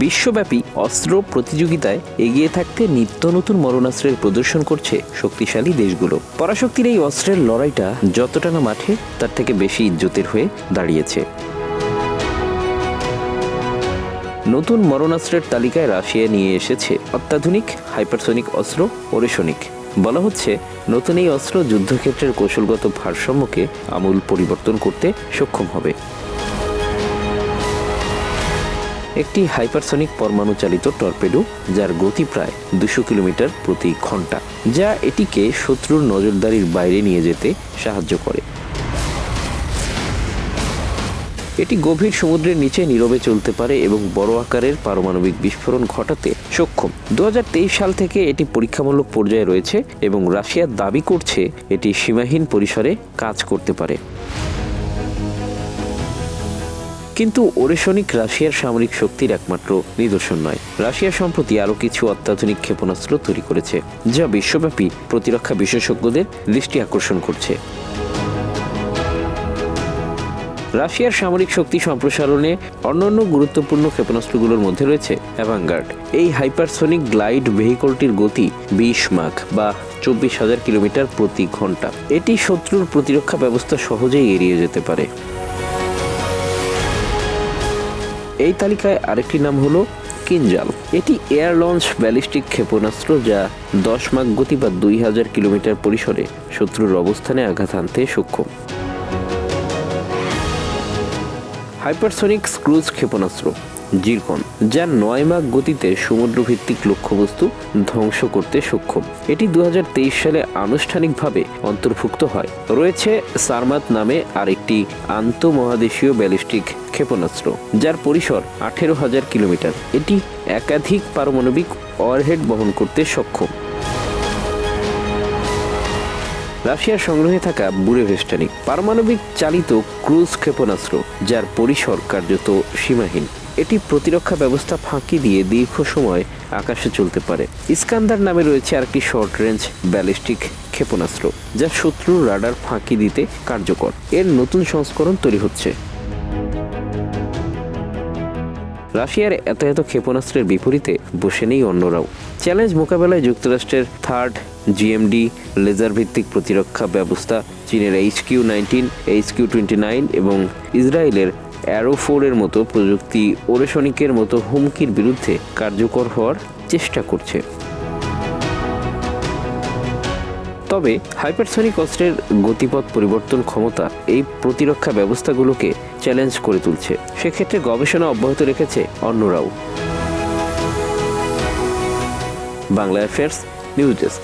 বিশ্বব্যাপী অস্ত্র প্রতিযোগিতায় এগিয়ে থাকতে নিত্য নতুন মরণাস্ত্রের প্রদর্শন করছে শক্তিশালী দেশগুলো। পরাশক্তির এই অস্ত্রের লড়াইটা যতটা না মাঠে, তার থেকে বেশি ইজ্জতের হয়ে দাঁড়িয়েছে। নতুন মরণাস্ত্রের তালিকায় রাশিয়া নিয়ে এসেছে অত্যাধুনিক হাইপারসনিক অস্ত্র ওরেশনিক বলা হচ্ছে, নতুন এই অস্ত্র যুদ্ধক্ষেত্রের কৌশলগত ভারসাম্যকে আমূল পরিবর্তন করতে সক্ষম হবে। একটি হাইপারসনিক পরমাণু চালিত টর্পেডো, যার গতি প্রায় দুশো কিলোমিটার প্রতি ঘণ্টা, যা এটিকে শত্রুর নজরদারির বাইরে নিয়ে যেতে সাহায্য করে। এটি গভীর সমুদ্রের নিচে নীরবে চলতে পারে এবং বড় আকারের পারমাণবিক বিস্ফোরণ ঘটাতে সক্ষম। দু হাজার তেইশ সাল থেকে এটি পরীক্ষামূলক পর্যায়ে রয়েছে এবং রাশিয়া দাবি করছে এটি সীমাহীন পরিসরে কাজ করতে পারে। কিন্তু ওরেশনিক রাশিয়ার সামরিক শক্তির একমাত্র নিদর্শন নয়। রাশিয়া সম্প্রতি আরও কিছু অত্যাধুনিক ক্ষেপণাস্ত্র তৈরি করেছে, যা বিশ্বব্যাপী প্রতিরক্ষা বিশেষজ্ঞদের দৃষ্টি আকর্ষণ করছে। রাশিয়ার সামরিক শক্তি সম্প্রসারণে অন্যান্য গুরুত্বপূর্ণ ক্ষেপণাস্ত্রগুলোর মধ্যে রয়েছে অ্যাভাঙ্গার্ড। এই হাইপারসনিক গ্লাইড ভেহিকলটির গতি বিশ মাখ বা চব্বিশ হাজার কিলোমিটার প্রতি ঘণ্টা। এটি শত্রুর প্রতিরক্ষা ব্যবস্থা সহজেই এড়িয়ে যেতে পারে। এই তালিকায় আরেকটি নাম হলো কিনজাল এটি এয়ার লঞ্চ ব্যালিস্টিক ক্ষেপণাস্ত্র যা দশ মাক গতি বা দুই হাজার কিলোমিটার পরিসরে শত্রুর অবস্থানে আঘাত আনতে সক্ষম। হাইপারসনিক ক্রুজ ক্ষেপণাস্ত্র জিরকন, যা নয় মাক গতিতে সমুদ্রভিত্তিক লক্ষ্যবস্তু ধ্বংস করতে সক্ষম। এটি দু হাজার তেইশ সালে আনুষ্ঠানিকভাবে অন্তর্ভুক্ত হয়। রয়েছে সারমাত নামে আরেকটি আন্তঃমহাদেশীয় ব্যালিস্টিক ক্ষেপণাস্ত্র, যার পরিসর আঠেরো হাজার কিলোমিটার। এটি একাধিক পারমাণবিক ওয়ারহেড বহন করতে সক্ষম। রাশিয়ার সংগ্রহে থাকা বুড়েভেস্টানিক পারমাণবিক চালিত ক্রুজ ক্ষেপণাস্ত্র, যার পরিসর কার্যত সীমাহীন। এটি প্রতিরক্ষা ব্যবস্থা ফাঁকি দিয়ে দীর্ঘ সময় আকাশে চলতে পারে। ইস্কান্দার নামে রয়েছে আরেকটি শর্ট রেঞ্জ ব্যালিস্টিক ক্ষেপণাস্ত্র, যা শত্রুর রাডার ফাঁকি দিতে কার্যকর। এর নতুন সংস্করণ তৈরি হচ্ছে। রাশিয়ার এত এত ক্ষেপণাস্ত্রের বিপরীতে বসে নেই অন্যরাও। চ্যালেঞ্জ মোকাবেলায় যুক্তরাষ্ট্রের থার্ড জিএমডি লেজার ভিত্তিক প্রতিরক্ষা ব্যবস্থা, চীনের H Q nineteen, H Q twenty nine এবং ইসরায়েলের অ্যারোফোরের মতো প্রযুক্তি ওরেশনিকের মতো হুমকির বিরুদ্ধে কার্যকর হওয়ার চেষ্টা করছে। তবে হাইপারসনিক অস্ত্রের গতিপথ পরিবর্তন ক্ষমতা এই প্রতিরক্ষা ব্যবস্থাগুলোকে চ্যালেঞ্জ করে তুলছে। সেক্ষেত্রে গবেষণা অব্যাহত রেখেছে অন্যরাও। Bangla affairs, news desk.